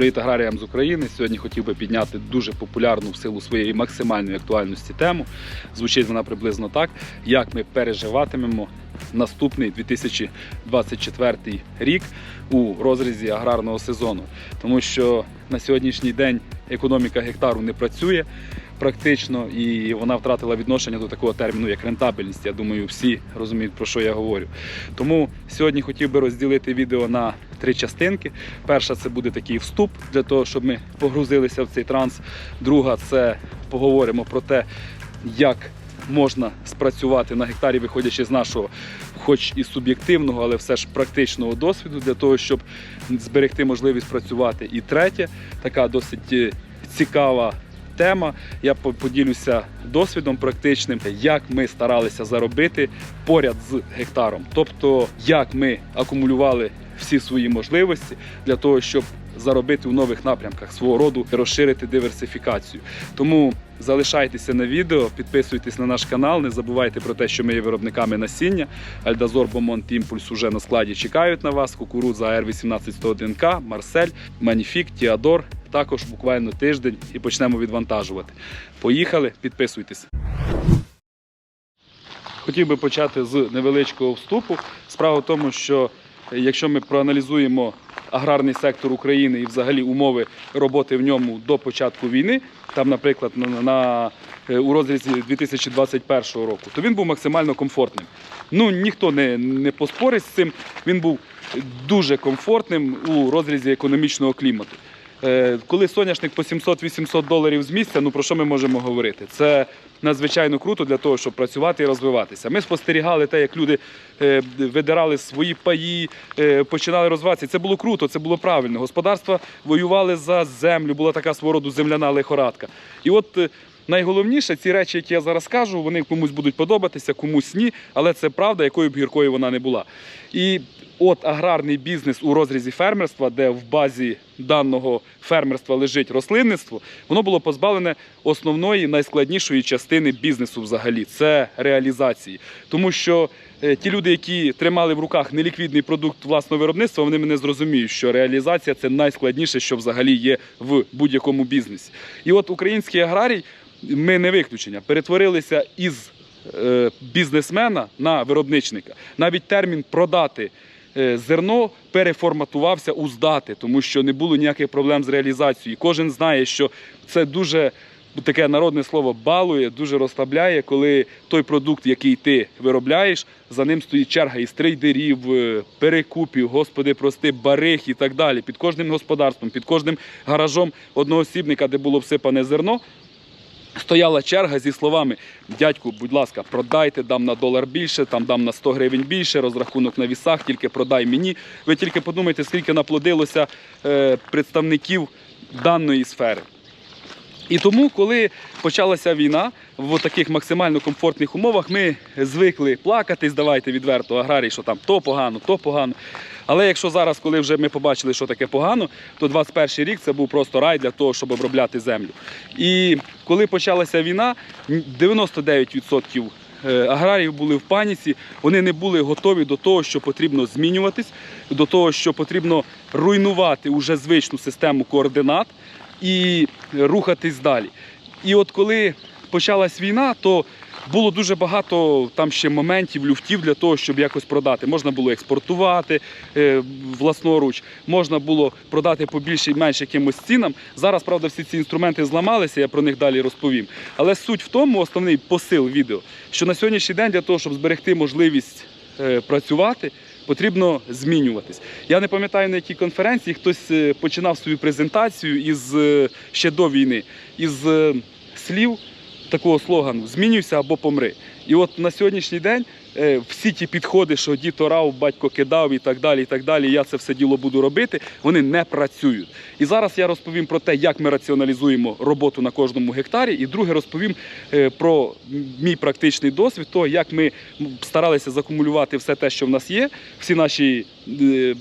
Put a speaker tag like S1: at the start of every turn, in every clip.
S1: Привіт аграріям з України. Сьогодні хотів би підняти дуже популярну в силу своєї максимальної актуальності тему. Звучить вона приблизно так, як ми переживатимемо наступний 2024 рік у розрізі аграрного сезону. Тому що на сьогоднішній день економіка гектару не працює практично, і вона втратила відношення до такого терміну, як рентабельність. Я думаю, всі розуміють, про що я говорю. Тому сьогодні хотів би розділити відео на три частинки. Перша це буде такий вступ для того, щоб ми погрузилися в цей транс. Друга це поговоримо про те, як можна спрацювати на гектарі, виходячи з нашого, хоч і суб'єктивного, але все ж практичного досвіду, для того, щоб зберегти можливість працювати. І третє, така досить е, цікава тема. Я поділюся досвідом практичним, як ми старалися заробити поряд з гектаром. Тобто, як ми акумулювали всі свої можливості для того, щоб заробити у нових напрямках свого роду, розширити диверсифікацію. Тому залишайтеся на відео, підписуйтесь на наш канал, не забувайте про те, що ми є виробниками насіння. Альдазор, Бомонт, Імпульс уже на складі чекають на вас. Кукурудза АР-18101К, Марсель, Маніфік, Тіадор. Також буквально тиждень і почнемо відвантажувати. Поїхали, підписуйтесь. Хотів би почати з невеличкого вступу. Справа в тому, що е, якщо ми проаналізуємо аграрний сектор України і взагалі умови роботи в ньому до початку війни, там, наприклад, на, на, е, у розрізі 2021 року, то він був максимально комфортним. Ну ніхто не, не поспорить з цим. Він був дуже комфортним у розрізі економічного клімату. Е, Коли соняшник по 700-800 доларів з місця, ну про що ми можемо говорити? Це надзвичайно круто для того, щоб працювати і розвиватися. Ми спостерігали те, як люди е, видирали свої паї, е, починали розвиватися. Це було круто, це було правильно. Господарства воювали за землю, була така свого роду земляна лихорадка. І от найголовніше, ці речі, які я зараз кажу, вони комусь будуть подобатися, комусь ні, але це правда, якою б гіркою вона не була. І от аграрний бізнес у розрізі фермерства, де в базі даного фермерства лежить рослинництво, воно було позбавлене основної найскладнішої частини бізнесу взагалі це реалізації. Тому що е, ті люди, які тримали в руках неліквідний продукт власного виробництва, вони мене зрозуміють, що реалізація це найскладніше, що взагалі є в будь-якому бізнесі. І от український аграрій, ми не виключення, перетворилися із е, бізнесмена на виробничника. Навіть термін продати зерно переформатувався у здати, тому що не було ніяких проблем з реалізацією. Кожен знає, що це дуже таке народне слово балує, дуже розслабляє, коли той продукт, який ти виробляєш, за ним стоїть черга із трейдерів, е, перекупів, господи, прости, барих і так далі. Під кожним господарством, під кожним гаражом одноосібника, де було всипане зерно, Стояла черга зі словами: дядьку, будь ласка, продайте, дам на долар більше, там дам на 100 гривень більше, розрахунок на вісах, тільки продай мені. Ви тільки подумайте, скільки наплодилося е, представників даної сфери. І тому, коли почалася війна в таких максимально комфортних умовах, ми звикли плакати, здавайте відверто аграрій, що там то погано, то погано. Але якщо зараз, коли вже ми побачили, що таке погано, то 21 рік це був просто рай для того, щоб обробляти землю. І коли почалася війна, 99% е, аграріїв були в паніці, вони не були готові до того, що потрібно змінюватись, до того, що потрібно руйнувати уже звичну систему координат і рухатись далі. І от коли почалась війна, то було дуже багато там ще моментів, люфтів для того, щоб якось продати. Можна було експортувати е, власноруч, можна було продати по більше і менше якимось цінам. Зараз, правда, всі ці інструменти зламалися, я про них далі розповім. Але суть в тому, основний посил відео, що на сьогоднішній день для того, щоб зберегти можливість е, працювати, потрібно змінюватись. Я не пам'ятаю на якій конференції хтось е, починав свою презентацію із е, ще до війни, із е, слів такого слогану Змінюйся або помри. І от на сьогоднішній день е, всі ті підходи, що дід орав, батько кидав і так далі, і так далі, я це все діло буду робити, вони не працюють. І зараз я розповім про те, як ми раціоналізуємо роботу на кожному гектарі. І друге розповім е, про мій практичний досвід, того, як ми старалися закумулювати все те, що в нас є, всі наші е,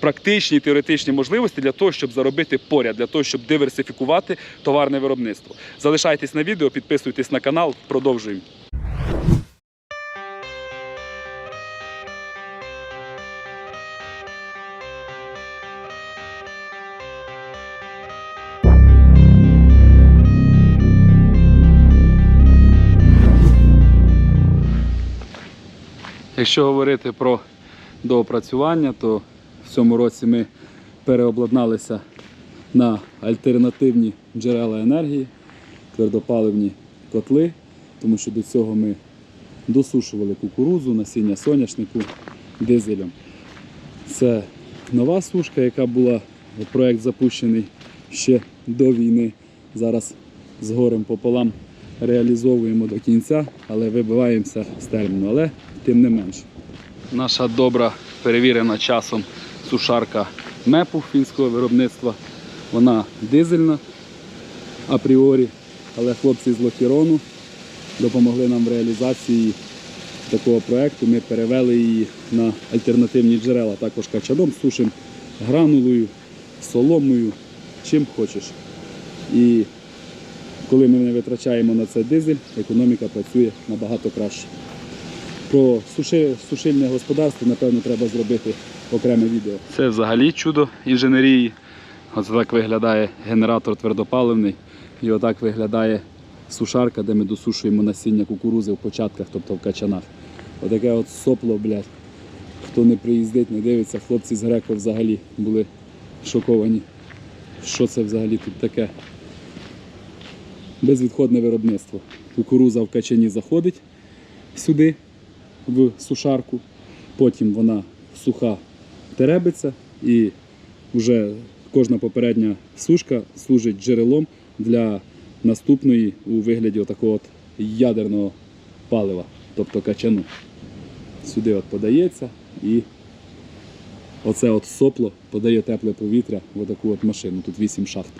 S1: практичні теоретичні можливості для того, щоб заробити поряд, для того, щоб диверсифікувати товарне виробництво. Залишайтесь на відео, підписуйтесь на канал, продовжуємо. Якщо говорити про доопрацювання, то в цьому році ми переобладналися на альтернативні джерела енергії, твердопаливні котли тому що до цього ми досушували кукурудзу, насіння соняшнику дизелем. Це нова сушка, яка була проект запущений ще до війни. Зараз з горем пополам реалізовуємо до кінця, але вибиваємося з терміну. Але тим не менш. Наша добра перевірена часом сушарка МЕПу фінського виробництва. Вона дизельна апріорі, але хлопці з Лохірону допомогли нам в реалізації такого проекту. Ми перевели її на альтернативні джерела. Також качаном сушимо гранулою, соломою, чим хочеш. І коли ми не витрачаємо на це дизель, економіка працює набагато краще. Про суши, сушильне господарство, напевно, треба зробити окреме відео. Це взагалі чудо інженерії. Оце так виглядає генератор твердопаливний. І отак виглядає сушарка, де ми досушуємо насіння кукурузи в початках, тобто в качанах. Отаке от сопло, блядь. Хто не приїздить, не дивиться, хлопці з Греко взагалі були шоковані. Що це взагалі тут таке? Безвідходне виробництво. Кукуруза в качані заходить сюди, в сушарку, потім вона суха теребиться і вже кожна попередня сушка служить джерелом для наступної у вигляді такого от ядерного палива, тобто качану. Сюди от подається і оце от сопло подає тепле повітря в таку от машину. Тут 8 шахт.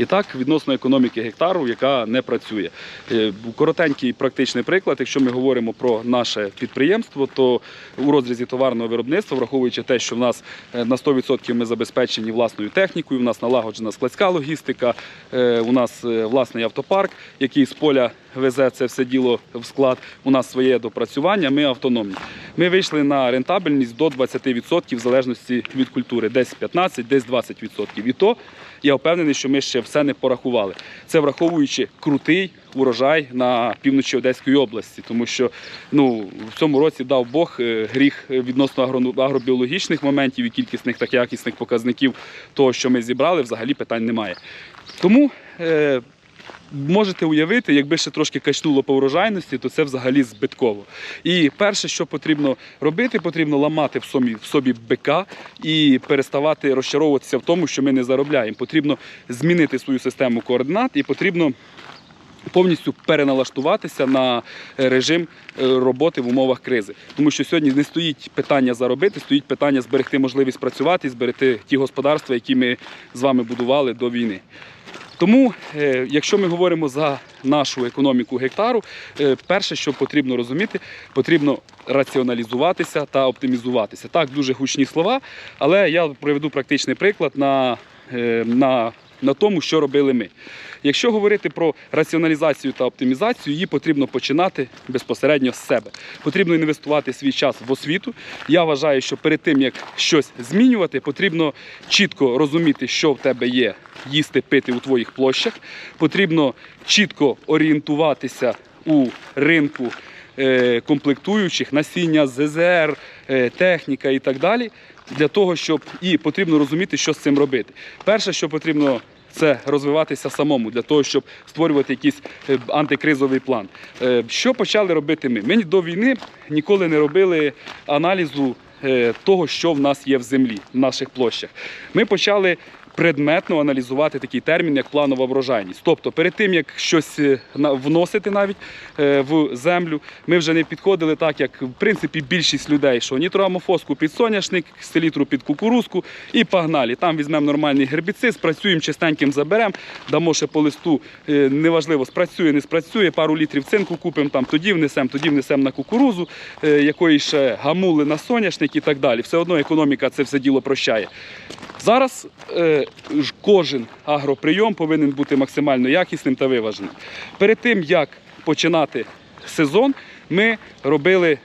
S1: І так, відносно економіки гектару, яка не працює. Е, Коротенький практичний приклад. Якщо ми говоримо про наше підприємство, то у розрізі товарного виробництва, враховуючи те, що в нас е, на 100% ми забезпечені власною технікою, у нас налагоджена складська логістика, е, у нас власний автопарк, який з поля везе це все діло в склад. У нас своє допрацювання, ми автономні. Ми вийшли на рентабельність до 20% в залежності від культури, десь 15, десь 20%. І то я впевнений, що ми ще все не порахували. Це враховуючи крутий урожай на півночі Одеської області, тому що ну, в цьому році дав Бог е, гріх відносно агробіологічних моментів і кількісних та якісних показників того, що ми зібрали, взагалі питань немає. Тому е, можете уявити, якби ще трошки качнуло по урожайності, то це взагалі збитково. І перше, що потрібно робити, потрібно ламати в собі, в собі бика і переставати розчаровуватися в тому, що ми не заробляємо. Потрібно змінити свою систему координат і потрібно. Повністю переналаштуватися на е, режим е, роботи в умовах кризи, тому що сьогодні не стоїть питання заробити, стоїть питання зберегти можливість працювати, зберегти ті господарства, які ми з вами будували до війни. Тому, е, якщо ми говоримо за нашу економіку гектару, е, перше, що потрібно розуміти, потрібно раціоналізуватися та оптимізуватися. Так, дуже гучні слова, але я приведу практичний приклад на, е, на, на тому, що робили ми. Якщо говорити про раціоналізацію та оптимізацію, її потрібно починати безпосередньо з себе. Потрібно інвестувати свій час в освіту. Я вважаю, що перед тим як щось змінювати, потрібно чітко розуміти, що в тебе є їсти, пити у твоїх площах. Потрібно чітко орієнтуватися у ринку е, комплектуючих, насіння, ЗЗР, е, техніка і так далі. Для того, щоб і потрібно розуміти, що з цим робити. Перше, що потрібно. Це розвиватися самому для того, щоб створювати якийсь е, антикризовий план. Е, Що почали робити ми? Ми до війни ніколи не робили аналізу е, того, що в нас є в землі, в наших площах. Ми почали предметно аналізувати такий термін, як планова врожайність. Тобто, перед тим як щось е, вносити навіть е, в землю, ми вже не підходили так, як в принципі більшість людей, що нітроамофоску під соняшник, селітру під кукурузку і погнали. Там візьмемо нормальний гербіцид, спрацюємо чистеньким заберемо, дамо ще по листу, е, неважливо, спрацює, не спрацює, пару літрів цинку купимо, там тоді внесемо, тоді внесемо на кукурузу, якої ще гамули на соняшник і так далі. Все одно економіка це все діло прощає. Зараз кожен агроприйом повинен бути максимально якісним та виваженим. Перед тим як починати сезон, ми робили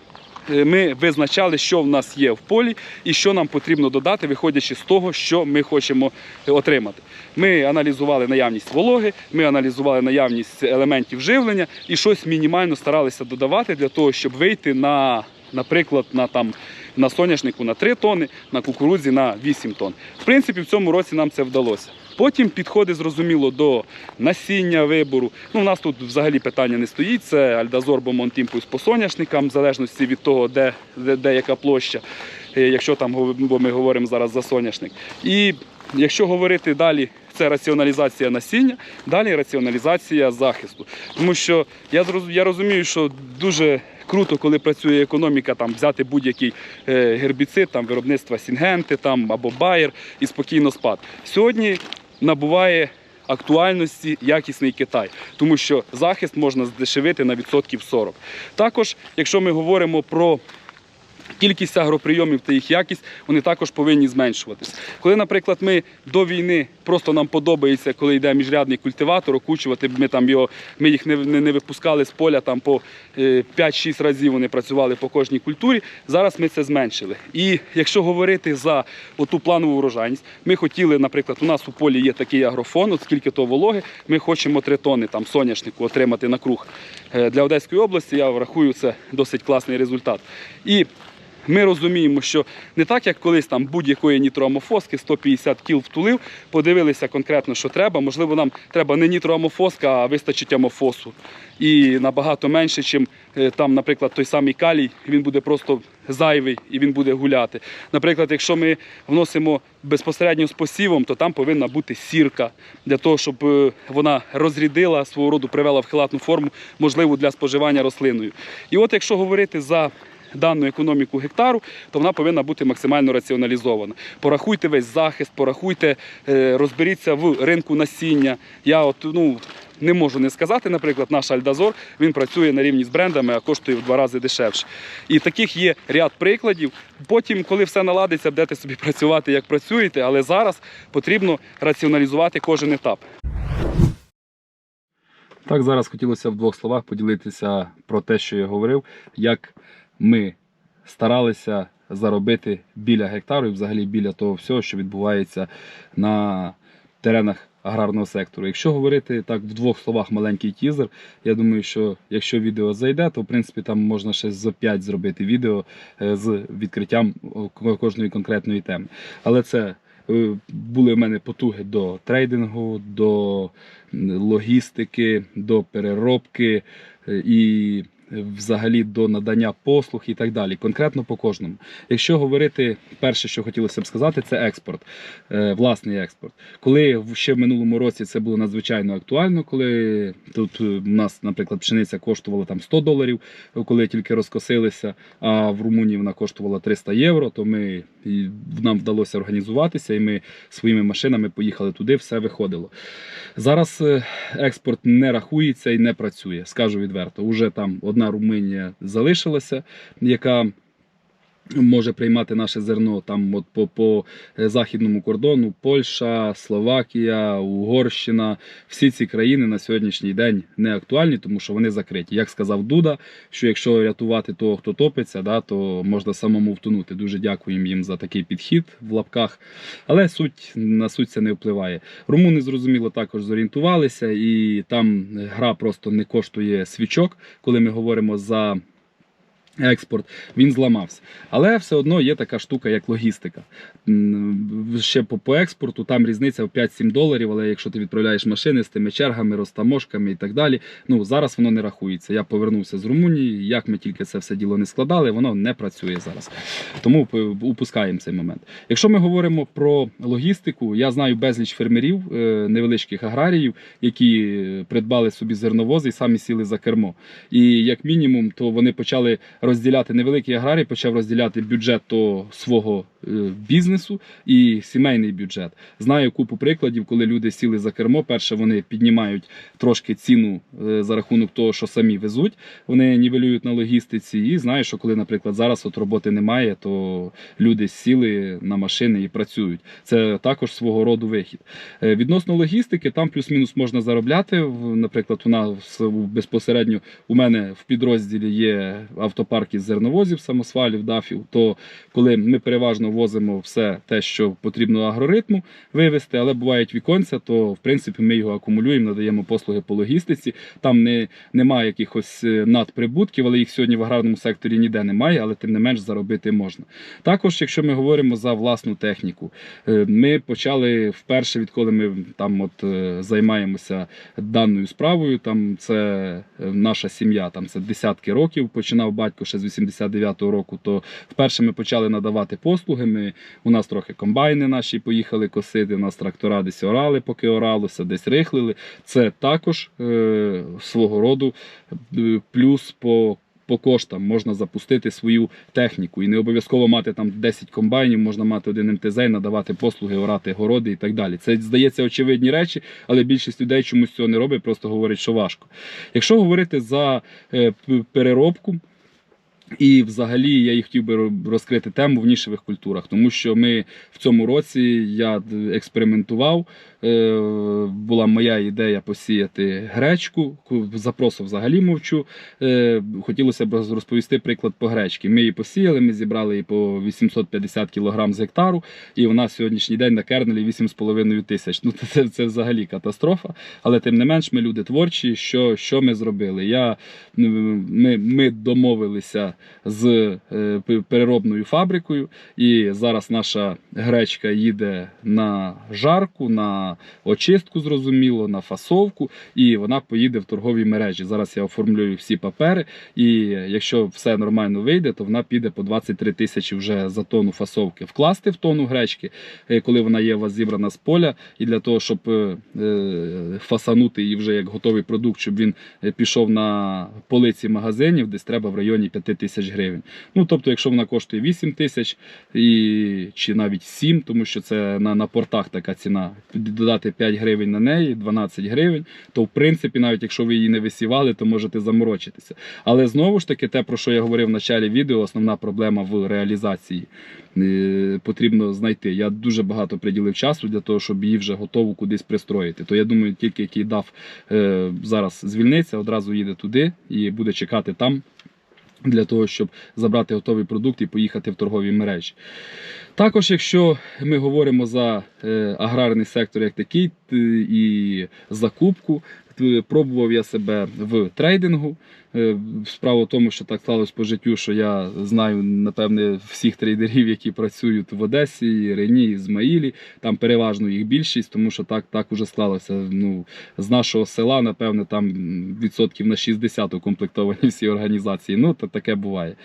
S1: е, ми визначали, що в нас є в полі і що нам потрібно додати, виходячи з того, що ми хочемо отримати. Ми аналізували наявність вологи, ми аналізували наявність елементів живлення і щось мінімально старалися додавати для того, щоб вийти на, наприклад, на там. На соняшнику на 3 тонни, на кукурудзі на 8 тонн. В принципі, в цьому році нам це вдалося. Потім підходи зрозуміло до насіння вибору. Ну, у нас тут взагалі питання не стоїть. Це Альдазор Бомонтімпус по соняшникам, в залежності від того, де, де, де яка площа, е, якщо там бо ми говоримо зараз за соняшник. І якщо говорити далі, це раціоналізація насіння, далі раціоналізація захисту. Тому що я, я розумію, що дуже круто, коли працює економіка, там взяти будь-який е, гербіцид, там виробництва Сінгенти там, або Байер і спокійно спад. Сьогодні набуває актуальності якісний Китай, тому що захист можна здешевити на відсотків 40. Також, якщо ми говоримо про Кількість агроприйомів та їх якість вони також повинні зменшуватись. Коли, наприклад, ми до війни просто нам подобається, коли йде міжрядний культиватор, окучувати, ми там його, ми їх не, не, не випускали з поля там по е, 5-6 разів вони працювали по кожній культурі. Зараз ми це зменшили. І якщо говорити за оту планову урожайність, ми хотіли, наприклад, у нас у полі є такий агрофон, от скільки то вологи, ми хочемо 3 тонни там соняшнику отримати на круг. Е, Для Одеської області я рахую це досить класний результат. І ми розуміємо, що не так, як колись там будь-якої нітроамофоски 150 кіл втулив, подивилися конкретно, що треба. Можливо, нам треба не нітроамофоска, а вистачить амофосу. І набагато менше, чим е, там, наприклад, той самий калій, він буде просто зайвий і він буде гуляти. Наприклад, якщо ми вносимо безпосередньо з посівом, то там повинна бути сірка для того, щоб е, вона розрядила свого роду, привела в хилатну форму, можливу для споживання рослиною. І от якщо говорити за дану економіку гектару, то вона повинна бути максимально раціоналізована. Порахуйте весь захист, порахуйте, е, розберіться в ринку насіння. Я от ну. Не можу не сказати, наприклад, наш Альдазор він працює на рівні з брендами, а коштує в два рази дешевше. І таких є ряд прикладів. Потім, коли все наладиться, будете собі працювати, як працюєте, але зараз потрібно раціоналізувати кожен етап. Так, зараз хотілося в двох словах поділитися про те, що я говорив, як ми старалися заробити біля гектару і взагалі біля того всього, що відбувається на теренах аграрного сектору. Якщо говорити так в двох словах маленький тізер, я думаю, що якщо відео зайде, то в принципі там можна ще за 5 зробити відео е, з відкриттям кожної конкретної теми. Але це е, були в мене потуги до трейдингу, до логістики, до переробки е, і взагалі до надання послуг і так далі, конкретно по кожному. Якщо говорити, перше, що хотілося б сказати, це експорт, е, власний експорт. Коли ще в минулому році це було надзвичайно актуально, коли тут е, у нас, наприклад, пшениця коштувала там 100 доларів, коли тільки розкосилися, а в Румунії вона коштувала 300 євро, то ми нам вдалося організуватися, і ми своїми машинами поїхали туди, все виходило. Зараз е, експорт не рахується і не працює, скажу відверто. Уже там одна Румунія залишилася, яка може приймати наше зерно там от по, по е, західному кордону. Польща, Словакія, Угорщина. Всі ці країни на сьогоднішній день не актуальні, тому що вони закриті. Як сказав Дуда, що якщо рятувати того, хто топиться, да, то можна самому втонути. Дуже дякуємо їм за такий підхід в лапках. Але суть на суть це не впливає. Румуни зрозуміло також зорієнтувалися, і там гра просто не коштує свічок, коли ми говоримо за. Експорт він зламався, але все одно є така штука, як логістика. Ще по, по експорту там різниця в 5-7 доларів. Але якщо ти відправляєш машини з тими чергами, розтаможками і так далі, ну зараз воно не рахується. Я повернувся з Румунії. Як ми тільки це все діло не складали, воно не працює зараз. Тому упускаємо цей момент. Якщо ми говоримо про логістику, я знаю безліч фермерів, е, невеличких аграріїв, які е, придбали собі зерновози і самі сіли за кермо. І як мінімум, то вони почали розділяти невеликий аграрій, почав розділяти бюджет того свого е, бізнесу і сімейний бюджет. Знаю купу прикладів, коли люди сіли за кермо. Перше вони піднімають трошки ціну е, за рахунок того, що самі везуть. Вони нівелюють на логістиці. І знаю, що коли, наприклад, зараз от роботи немає, то люди сіли на машини і працюють. Це також свого роду вихід. Е, Відносно логістики, там плюс-мінус можна заробляти. Наприклад, у нас безпосередньо у мене в підрозділі є автопарк парк зерновозів, самосвалів, дафів, то коли ми переважно возимо все те, що потрібно агроритму вивезти, але бувають віконця, то в принципі ми його акумулюємо, надаємо послуги по логістиці. Там не, немає якихось е, надприбутків, але їх сьогодні в аграрному секторі ніде немає, але тим не менш заробити можна. Також, якщо ми говоримо за власну техніку, е, ми почали вперше, відколи ми там от е, займаємося даною справою. Там це наша сім'я, там це десятки років. Починав батько ще з 89-го року. То вперше ми почали надавати послуги. Ми, у нас трохи комбайни наші поїхали косити, у нас трактора десь орали, поки оралося, десь рихлили. Це також е, свого роду е, плюс по. По коштам можна запустити свою техніку і не обов'язково мати там 10 комбайнів, можна мати один МТЗ, надавати послуги, орати городи і так далі. Це здається очевидні речі, але більшість людей чомусь цього не робить, просто говорять, що важко. Якщо говорити за е, переробку, і взагалі я і хотів би розкрити тему в нішевих культурах, тому що ми в цьому році я експериментував. е, Була моя ідея посіяти гречку. ку- Запросу взагалі мовчу. Е, Хотілося б розповісти приклад по гречці. Ми її посіяли, ми зібрали її по 850 кг з гектару, і вона сьогоднішній день на кернелі 8,5 тисяч. Ну це, це взагалі катастрофа. Але тим не менш, ми люди творчі. Що, що ми зробили? Я, ми, ми домовилися з е, переробною фабрикою, і зараз наша гречка їде на жарку, на очистку, зрозуміло, на фасовку, і вона поїде в торговій мережі. Зараз я оформлюю всі папери, і якщо все нормально вийде, то вона піде по 23 тисячі вже за тонну фасовки. Вкласти в тонну гречки, е, коли вона є у вас зібрана з поля, і для того, щоб е, фасанути її вже як готовий продукт, щоб він пішов на полиці магазинів, десь треба в районі 5 тисяч гривень. Ну тобто, якщо вона коштує 8 тисяч і чи навіть 7, тому що це на, на портах така ціна, додати 5 гривень на неї, 12 гривень, то в принципі, навіть якщо ви її не висівали, то можете заморочитися. Але знову ж таки, те, про що я говорив в началі відео, основна проблема в реалізації. Е, Потрібно знайти. Я дуже багато приділив часу для того, щоб її вже готову кудись пристроїти. То я думаю, тільки який дав е, зараз звільниться, одразу їде туди і буде чекати там для того, щоб забрати готовий продукт і поїхати в торгові мережі. Також, якщо ми говоримо за е, аграрний сектор як такий і закупку, пробував я себе в трейдингу. Е, Справа в тому, що так сталося по життю, що я знаю, напевне, всіх трейдерів, які працюють в Одесі, Рені, Ізмаїлі. Там переважно їх більшість, тому що так, так уже склалося. Ну, з нашого села, напевне, там відсотків на 60 укомплектовані всі організації. Ну, то таке буває.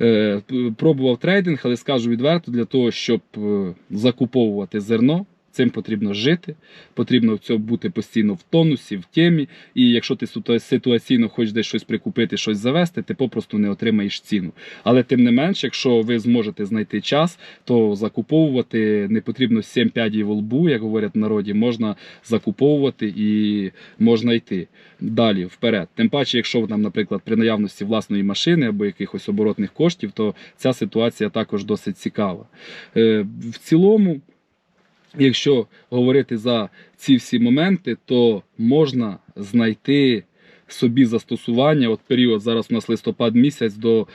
S1: Е, Пробував трейдинг, але скажу відверто, для того, щоб е, закуповувати зерно. Цим потрібно жити, потрібно в цьому бути постійно в тонусі, в темі. І якщо ти ситуаційно хочеш десь щось прикупити, щось завести, ти попросту не отримаєш ціну. Але тим не менш, якщо ви зможете знайти час, то закуповувати не потрібно 7 п'ядів лбу, як говорять в народі, можна закуповувати і можна йти далі вперед. Тим паче, якщо там, наприклад, при наявності власної машини або якихось оборотних коштів, то ця ситуація також досить цікава. Е, В цілому. Якщо говорити за ці всі моменти, то можна знайти собі застосування. От період зараз у нас листопад місяць до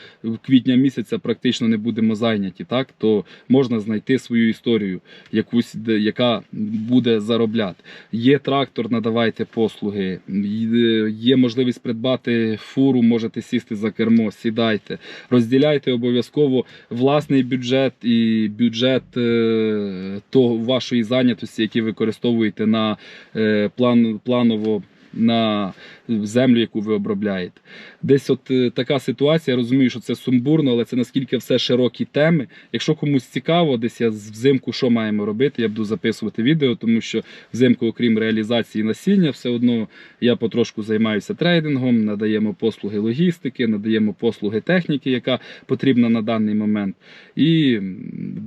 S1: квітня місяця практично не будемо зайняті. Так то можна знайти свою історію, якусь яка буде заробляти. Є трактор, надавайте послуги. Є- Є можливість придбати фуру, можете сісти за кермо, сідайте. Розділяйте обов'язково власний бюджет і бюджет е, того вашої зайнятості, які використовуєте на е, план, планово на землю, яку ви обробляєте. Десь от е, така ситуація. Я розумію, що це сумбурно, але це наскільки все широкі теми. Якщо комусь цікаво, десь я взимку що маємо робити, я буду записувати відео, тому що взимку, окрім реалізації насіння, все одно я потрошку займаюся трейдингом, надаємо послуги логістики, надаємо послуги техніки, яка потрібна на даний момент. І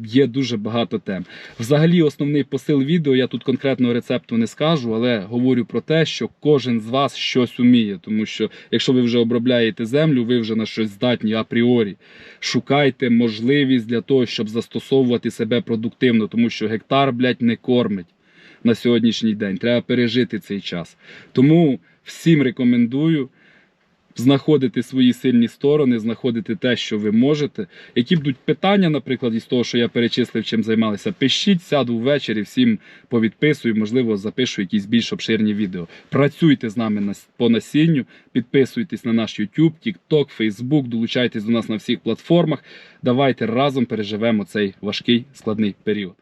S1: є дуже багато тем. Взагалі, основний посил відео, я тут конкретного рецепту не скажу, але говорю про те, що кожен з вас щось уміє, тому що якщо ви вже обробляєте землю, ви вже на щось здатні апріорі. Шукайте можливість для того, щоб застосовувати себе продуктивно, тому що гектар, блядь, не кормить на сьогоднішній день. Треба пережити цей час. Тому всім рекомендую знаходити свої сильні сторони, знаходити те, що ви можете. Які будуть питання, наприклад, із того, що я перечислив, чим займалися, пишіть, сяду ввечері, всім повідписую, можливо, запишу якісь більш обширні відео. Працюйте з нами по насінню, підписуйтесь на наш YouTube, TikTok, Facebook, долучайтесь до нас на всіх платформах. Давайте разом переживемо цей важкий складний період.